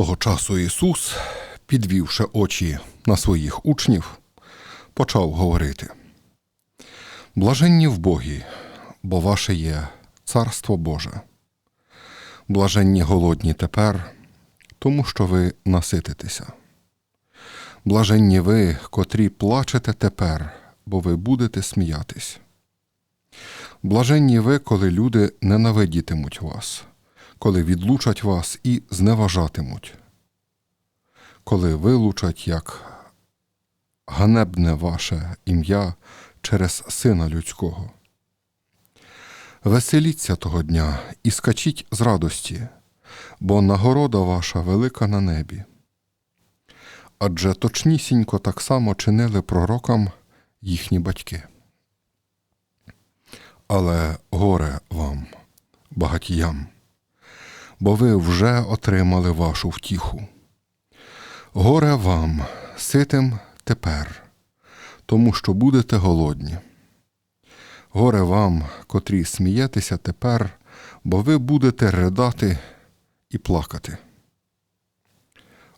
Того часу Ісус, підвівши очі на своїх учнів, почав говорити: Блаженні в Богі, бо ваше є Царство Боже. Блаженні голодні тепер, тому що ви насититеся. Блаженні ви, котрі плачете тепер, бо ви будете сміятись. Блаженні ви, коли люди ненавидітимуть вас, коли відлучать вас і зневажатимуть, коли вилучать як ганебне ваше ім'я через Сина Людського. Веселіться того дня і скачіть з радості, бо нагорода ваша велика на небі. Адже точнісінько так само чинили пророкам їхні батьки. Але горе вам, багатіям, бо ви вже отримали вашу втіху. Горе вам, ситим тепер, тому що будете голодні. Горе вам, котрі смієтеся тепер, бо ви будете ридати і плакати.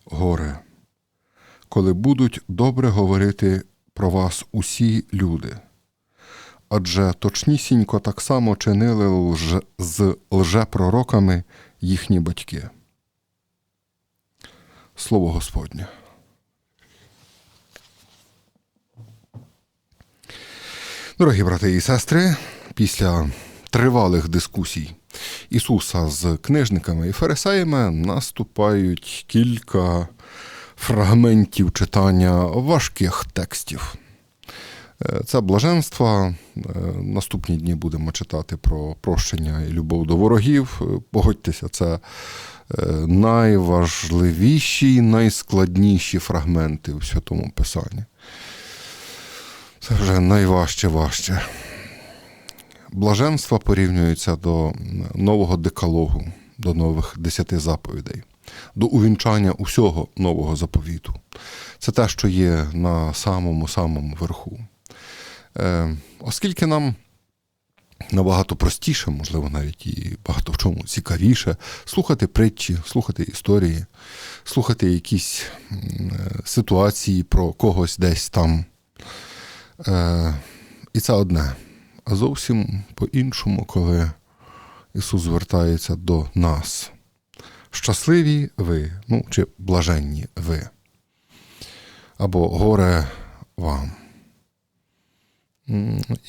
Горе, коли будуть добре говорити про вас усі люди. Адже точнісінько так само чинили лж... з лжепророками їхні батьки. Слово Господнє. Дорогі брати і сестри, після тривалих дискусій Ісуса з книжниками і фарисеями наступають кілька фрагментів читання важких текстів. Е, Це блаженство. Е, Наступні дні будемо читати про прощення і любов до ворогів. Е, Погодьтеся, це найважливіші, найскладніші фрагменти у Святому Писанні. Це вже найважче важче. Блаженства порівнюються до нового декалогу, до нових десяти заповідей, до увінчання усього нового заповіту. Це те, що є на самому самому верху. Е, оскільки нам набагато простіше, можливо, навіть і багато в чому цікавіше, слухати притчі, слухати історії, слухати якісь е, ситуації про когось десь там. Е, і це одне. А зовсім по-іншому, коли Ісус звертається до нас. Щасливі ви, ну чи блаженні ви. Або горе вам.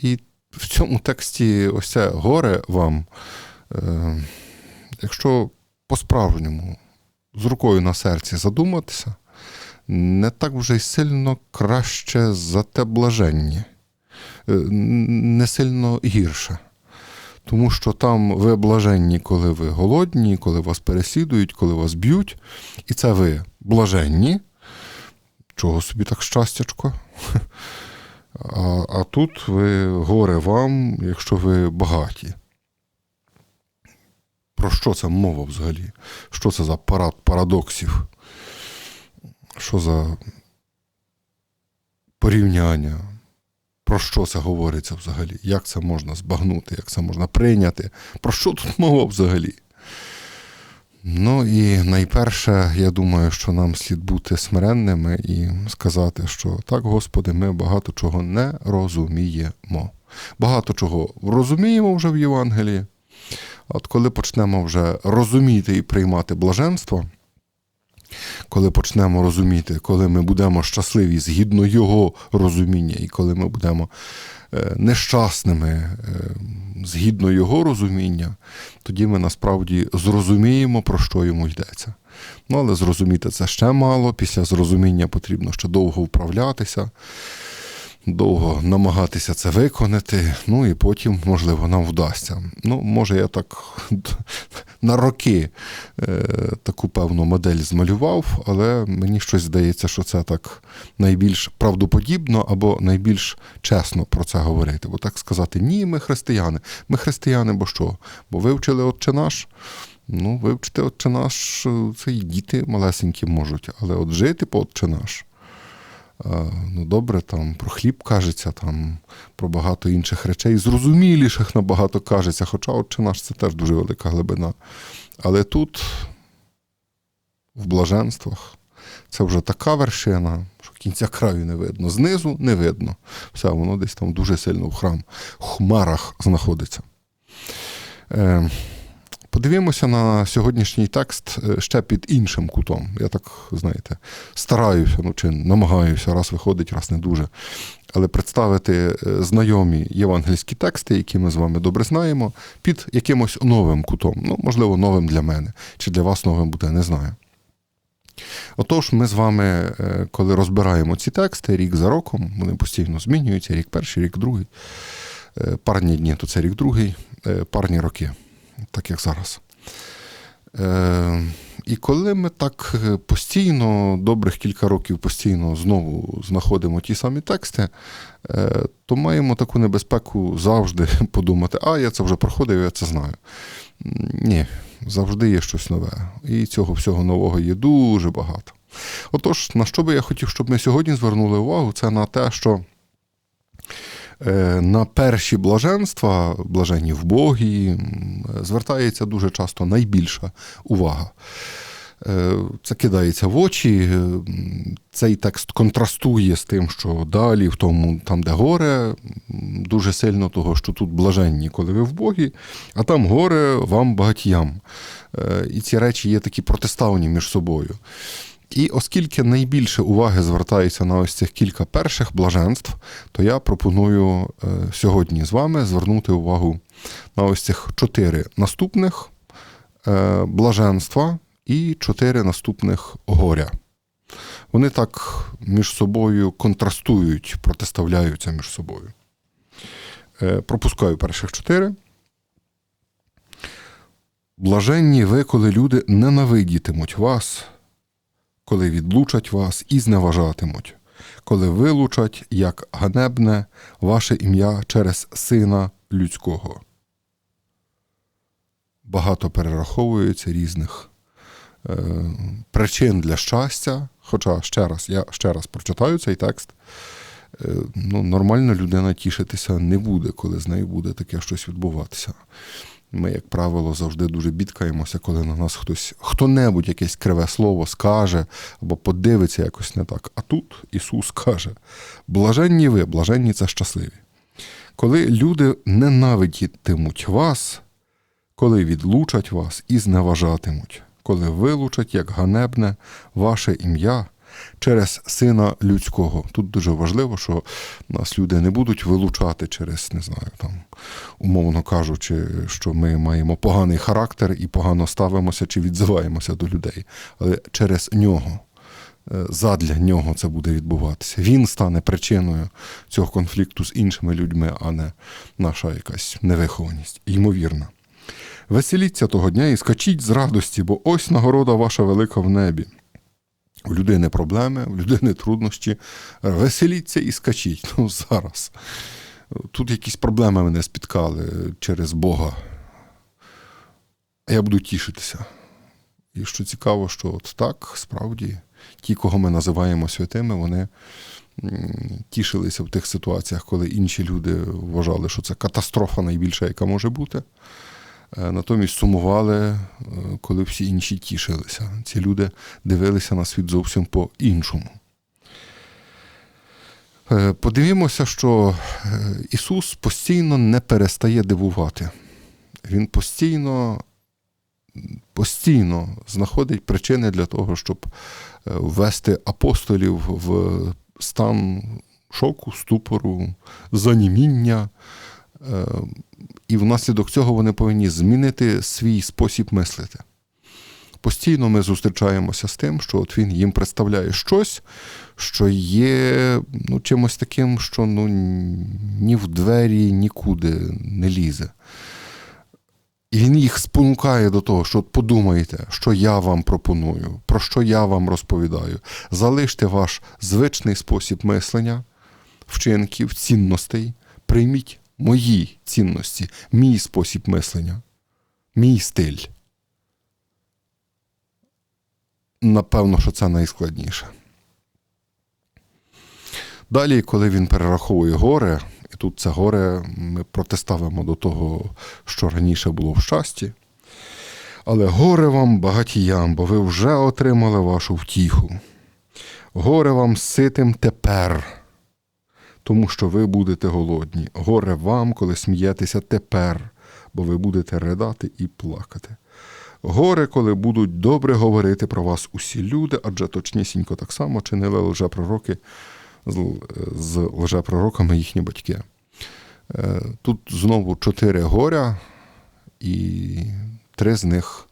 І в цьому тексті ось це горе вам, е, якщо по-справжньому з рукою на серці задуматися, не так вже й сильно краще за те блаженні, Е, не сильно гірше. Тому що там ви блаженні, коли ви голодні, коли вас переслідують, коли вас б'ють, і це ви блаженні. Чого собі так щастячко? А, а тут ви горе вам, якщо ви багаті. Про що це мова взагалі? Що це за парад парадоксів? Що за порівняння? Про що це говориться взагалі? Як це можна збагнути, як це можна прийняти? Про що тут мова взагалі? Ну і найперше, я думаю, що нам слід бути смиренними і сказати, що так, Господи, ми багато чого не розуміємо. Багато чого розуміємо вже в Євангелії. От коли почнемо вже розуміти і приймати блаженство, коли почнемо розуміти, коли ми будемо щасливі згідно Його розуміння, і коли ми будемо е, нещасними е, згідно Його розуміння, тоді ми насправді зрозуміємо, про що йому йдеться. Ну, але зрозуміти це ще мало. Після зрозуміння потрібно ще довго вправлятися, довго намагатися це виконати. Ну і потім, можливо, нам вдасться. Ну, може, я так на роки е, таку певну модель змалював, але мені щось здається, що це так найбільш правдоподібно або найбільш чесно про це говорити. Бо так сказати, ні, ми християни. Ми християни, бо що? Бо вивчили Отче наш. Ну, вивчити Отче наш, е, це і діти малесенькі можуть, але от жити по Отче наш. Ну, добре, там про хліб кажеться, там про багато інших речей, зрозуміліших набагато кажеться, хоча Отче наш це теж дуже велика глибина. Але тут в блаженствах. Це вже така вершина, що кінця краю не видно. Знизу не видно. Все, воно десь там дуже сильно в храм, в хмарах знаходиться. Е, Подивімося на сьогоднішній текст е, ще під іншим кутом. Я так, знаєте, стараюся, ну чи намагаюся, раз виходить, раз не дуже. Але представити е, знайомі євангельські тексти, які ми з вами добре знаємо, під якимось новим кутом. Ну, можливо, новим для мене, чи для вас новим буде, не знаю. Отож, ми з вами, е, коли розбираємо ці тексти рік за роком, вони постійно змінюються, рік перший, рік другий. Парні дні то це рік другий, парні роки, так як зараз. Е, І коли ми так е, постійно, добрих кілька років постійно знову знаходимо ті самі тексти, е, то маємо таку небезпеку завжди подумати, а я це вже проходив, я це знаю. Ні, завжди є щось нове. І цього всього нового є дуже багато. Отож, на що би я хотів, щоб ми сьогодні звернули увагу, це на те, що на перші блаженства, блаженні в Богі, звертається дуже часто найбільша увага. Е, Це кидається в очі. е, Цей текст контрастує з тим, що далі, в тому, там, де горе, дуже сильно того, що тут блаженні, коли ви в Богі, а там горе вам багатіям. Е, І ці речі є такі протиставні між собою. І оскільки найбільше уваги звертається на ось цих кілька перших блаженств, то я пропоную е, сьогодні з вами звернути увагу на ось цих чотири наступних е, блаженства і чотири наступних горя. Вони так між собою контрастують, протиставляються між собою. Е, Пропускаю перших чотири. Блаженні ви, коли люди ненавидітимуть вас, коли відлучать вас і зневажатимуть, коли вилучать, як ганебне, ваше ім'я через сина людського. Багато перераховується різних е, причин для щастя. Хоча ще раз, я ще раз прочитаю цей текст. Е, ну, нормальна людина тішитися не буде, коли з нею буде таке щось відбуватися. Ми, як правило, завжди дуже бідкаємося, коли на нас хтось, хто-небудь якесь криве слово скаже або подивиться якось не так. А тут Ісус каже: блаженні ви, блаженні це щасливі. Коли люди ненавидітимуть вас, коли відлучать вас і зневажатимуть, коли вилучать як ганебне ваше ім'я через сина людського. Тут дуже важливо, що нас люди не будуть вилучати через, не знаю, там, умовно кажучи, що ми маємо поганий характер і погано ставимося чи відзиваємося до людей, але через нього. е, Задля нього це буде відбуватися. Він стане причиною цього конфлікту з іншими людьми, а не наша якась невихованість. Ймовірна. Веселіться того дня і скачіть з радості, бо ось нагорода ваша велика в небі. У людини проблеми, у людини труднощі. Веселіться і скачіть. Ну, зараз. Тут якісь проблеми мене спіткали через Бога. А я буду тішитися. І що цікаво, що от так, справді, ті, кого ми називаємо святими, вони тішилися в тих ситуаціях, коли інші люди вважали, що це катастрофа найбільша, яка може бути. Е, Натомість сумували, е, коли всі інші тішилися. Ці люди дивилися на світ зовсім по-іншому. Е, Подивімося, що Ісус постійно не перестає дивувати. Він постійно, постійно знаходить причини для того, щоб ввести апостолів в стан шоку, ступору, заніміння. Е, І внаслідок цього вони повинні змінити свій спосіб мислити. Постійно ми зустрічаємося з тим, що от він їм представляє щось, що є ну, чимось таким, що ну, ні в двері нікуди не лізе. І він їх спонукає до того, що подумайте, що я вам пропоную, про що я вам розповідаю. Залиште ваш звичний спосіб мислення, вчинків, цінностей, прийміть мої цінності, мій спосіб мислення, мій стиль. Напевно, що це найскладніше. Далі, коли він перераховує горе, і тут це горе ми протиставимо до того, що раніше було в щасті. Але горе вам, багатіям, бо ви вже отримали вашу втіху. Горе вам ситим тепер, тому що ви будете голодні. Горе вам, коли смієтеся тепер, бо ви будете ридати і плакати. Горе, коли будуть добре говорити про вас усі люди, адже точнісінько так само чинили лжепророки з, лжепророками їхні батьки. Е, Тут знову чотири горя, і три з них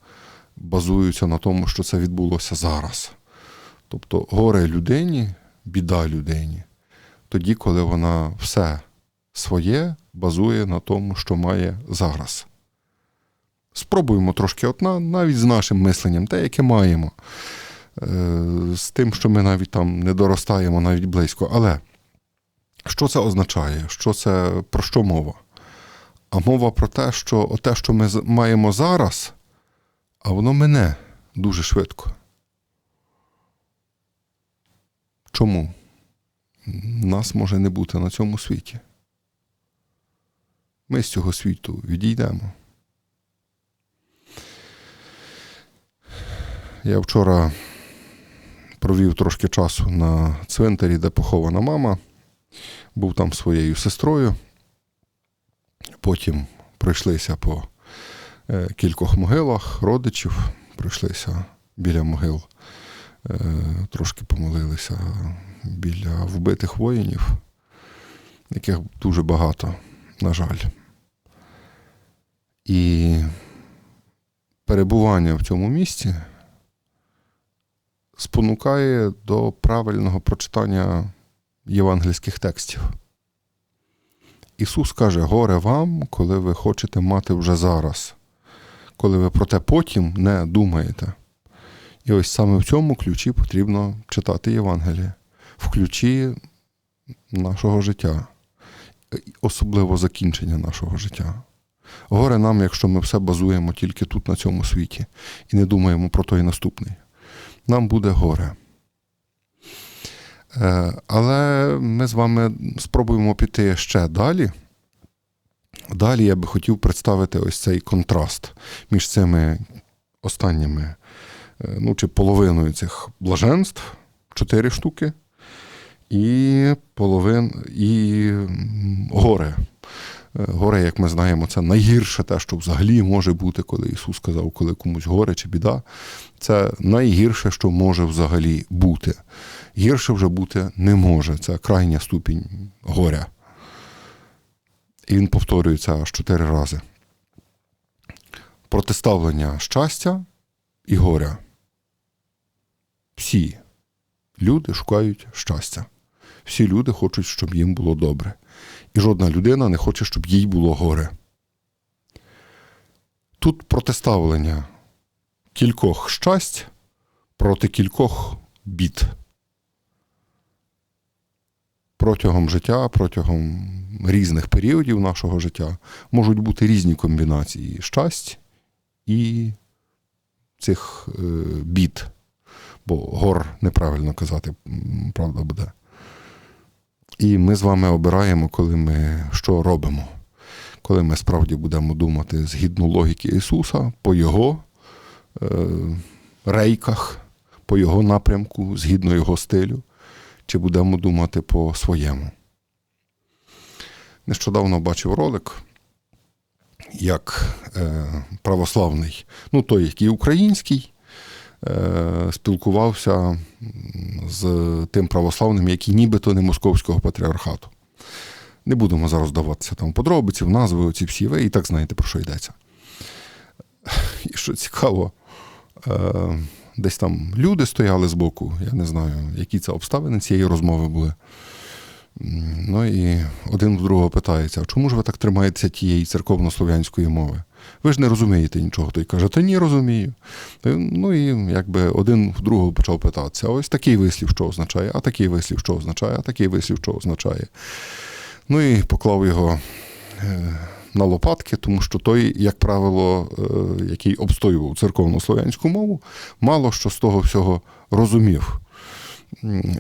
базуються на тому, що це відбулося зараз. Тобто горе людині, біда людині, тоді, коли вона все своє базує на тому, що має зараз. Спробуємо трошки от на, навіть з нашим мисленням, те, яке маємо, е, з тим, що ми навіть там не доростаємо навіть близько. Але що це означає? Що це, про що мова? А мова про те, що те, що ми маємо зараз, а воно мине дуже швидко. Чому? Нас може не бути на цьому світі. Ми з цього світу відійдемо. Я вчора провів трошки часу на цвинтарі, де похована мама. Був там своєю сестрою. Потім пройшлися по е, кількох могилах родичів, пройшлися біля могил, трошки помолилися біля вбитих воїнів, яких дуже багато, на жаль. І перебування в цьому місці спонукає до правильного прочитання євангельських текстів. Ісус каже: горе вам, коли ви хочете мати вже зараз, коли ви про те потім не думаєте. І ось саме в цьому ключі потрібно читати Євангеліє, в ключі нашого життя, особливо закінчення нашого життя. Горе нам, якщо ми все базуємо тільки тут, на цьому світі, і не думаємо про той наступний. Нам буде горе. Е, Але ми з вами спробуємо піти ще далі. Далі я би хотів представити ось цей контраст між цими останніми, ну чи половиною цих блаженств, чотири штуки, і половин, і горе. Е, Горе, як ми знаємо, це найгірше те, що взагалі може бути, коли Ісус сказав, коли комусь горе чи біда. Це найгірше, що може взагалі бути. Гірше вже бути не може. Це крайня ступінь горя. І він повторюється аж чотири рази. Протиставлення щастя і горя. Всі люди шукають щастя. Всі люди хочуть, щоб їм було добре. І жодна людина не хоче, щоб їй було горе. Тут протиставлення кількох щастя проти кількох бід. Протягом життя, протягом різних періодів нашого життя можуть бути різні комбінації щастя і цих е, бід. Бо гор неправильно казати, правда буде. І ми з вами обираємо, коли ми що робимо. Коли ми справді будемо думати згідно логіки Ісуса, по Його е, рейках, по Його напрямку, згідно Його стилю, чи будемо думати по своєму. Нещодавно бачив ролик, як е, православний, ну той, який український, спілкувався з тим православним, який нібито не московського патріархату. Не будемо зараз вдаватися там подробиці, назви, оці всі, ви і так знаєте, про що йдеться. І що цікаво, е, десь там люди стояли збоку, я не знаю, які це обставини цієї розмови були. Ну і один в другого питається: а чому ж ви так тримаєтеся тієї церковно-слов'янської мови? Ви ж не розумієте нічого. Той каже, та ні, розумію. Е, Ну і якби один в другого почав питатися: ось такий вислів, що означає, а такий вислів, що означає, а такий вислів, що означає. Ну і поклав його е, на лопатки, тому що той, як правило, е, який обстоював церковно-слов'янську мову, мало що з того всього розумів.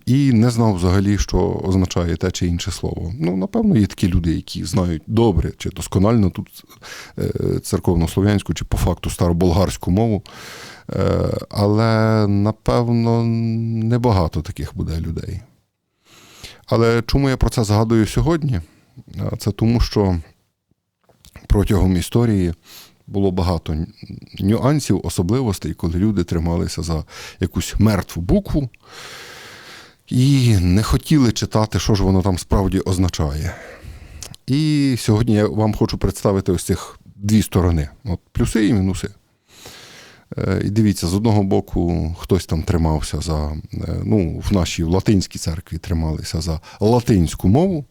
І не знав взагалі, що означає те чи інше слово. Ну, напевно, є такі люди, які знають добре чи досконально тут е, церковнослов'янську, чи по факту староболгарську мову. Е, Але, напевно, небагато таких буде людей. Але чому я про це згадую сьогодні? Це тому, що протягом історії було багато нюансів, особливостей, коли люди трималися за якусь мертву букву і не хотіли читати, що ж воно там справді означає. І сьогодні я вам хочу представити ось цих дві сторони: от плюси і мінуси. Е, І дивіться, з одного боку, хтось там тримався за, е, ну, в нашій латинській церкві трималися за латинську мову.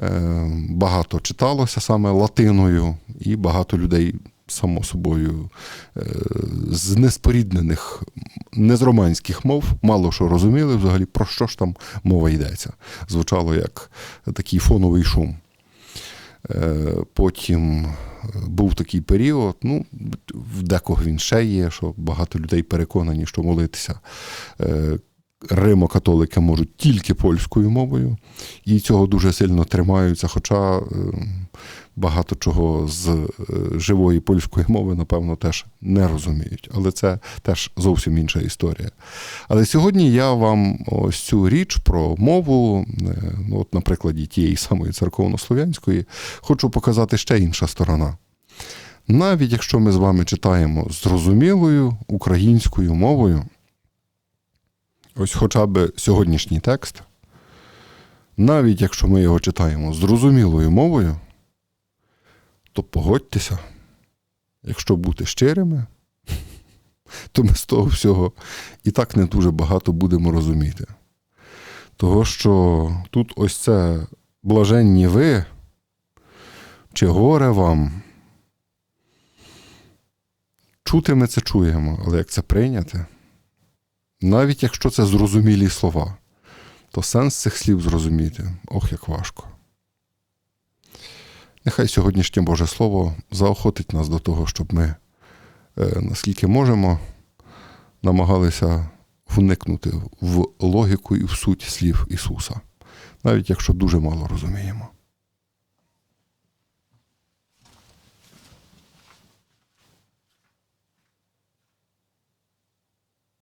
Е, Багато читалося саме латиною, і багато людей, само собою, е, з неспоріднених, не з романських мов, мало що розуміли взагалі, про що ж там мова йдеться. Звучало як такий фоновий шум. Е, Потім е, був такий період, ну, в декого він ще є, що багато людей переконані, що молитися римо-католики можуть тільки польською мовою, і цього дуже сильно тримаються. Хоча багато чого з е, живої польської мови, напевно, теж не розуміють. Але це теж зовсім інша історія. Але сьогодні я вам ось цю річ про мову, е, ну, от на прикладі тієї самої церковнослов'янської, хочу показати ще інша сторона. Навіть якщо ми з вами читаємо зрозумілою українською мовою, ось хоча б сьогоднішній текст, навіть якщо ми його читаємо зрозумілою мовою, то погодьтеся, якщо бути щирими, то ми з того всього і так не дуже багато будемо розуміти. Того, що тут ось це блаженні ви, чи горе вам. Чути ми це чуємо, але як це прийняти? Навіть якщо це зрозумілі слова, то сенс цих слів зрозуміти ох, як важко. Нехай сьогоднішнє Боже Слово заохотить нас до того, щоб ми, е, наскільки можемо, намагалися вникнути в логіку і в суть слів Ісуса, навіть якщо дуже мало розуміємо.